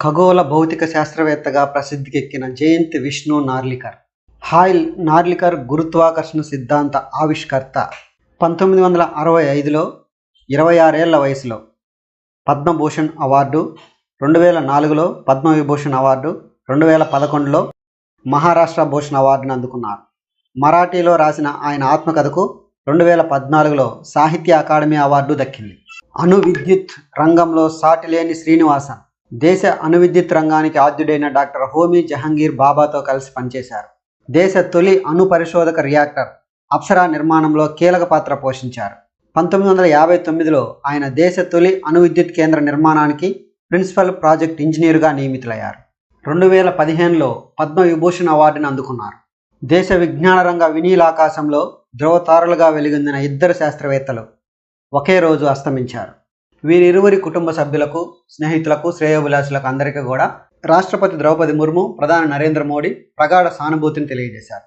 ఖగోళ భౌతిక శాస్త్రవేత్తగా ప్రసిద్ధికెక్కిన జయంత్ విష్ణు నార్లికర్. హాయిల్ నార్లికర్ గురుత్వాకర్షణ సిద్ధాంత ఆవిష్కర్త. పంతొమ్మిది వందల అరవై ఐదులో ఇరవై ఆరేళ్ళ వయసులో పద్మభూషణ్ అవార్డు రెండు వేల నాలుగులో పద్మవిభూషణ్ అవార్డు రెండు వేల పదకొండులో మహారాష్ట్ర భూషణ్ అవార్డును అందుకున్నారు. మరాఠీలో రాసిన ఆయన ఆత్మకథకు రెండు వేల పద్నాలుగులో సాహిత్య అకాడమీ అవార్డు దక్కింది. అణు విద్యుత్ రంగంలో సాటిలేని శ్రీనివాసన్ దేశ అణు విద్యుత్ రంగానికి ఆద్యుడైన డాక్టర్ హోమీ జహంగీర్ బాబాతో కలిసి పనిచేశారు. దేశ తొలి అణు పరిశోధక రియాక్టర్ అప్సరా నిర్మాణంలో కీలక పాత్ర పోషించారు. పంతొమ్మిది వందల యాభై తొమ్మిదిలో ఆయన దేశ తొలి అణువిద్యుత్ కేంద్ర నిర్మాణానికి ప్రిన్సిపల్ ప్రాజెక్ట్ ఇంజనీర్గా నియమితులయ్యారు. రెండు వేల పదిహేనులో పద్మవిభూషణ్ అవార్డును అందుకున్నారు. దేశ విజ్ఞాన రంగ వినీలాకాశంలో ధ్రువతారులుగా వెలుగొందిన ఇద్దరు శాస్త్రవేత్తలు ఒకే రోజు అస్తమించారు. వీరిరువురి కుటుంబ సభ్యులకు స్నేహితులకు శ్రేయోభిలాషులకు అందరికీ కూడా రాష్ట్రపతి ద్రౌపది ముర్ము ప్రధాని నరేంద్ర మోడీ ప్రగాఢ సానుభూతిని తెలియజేశారు.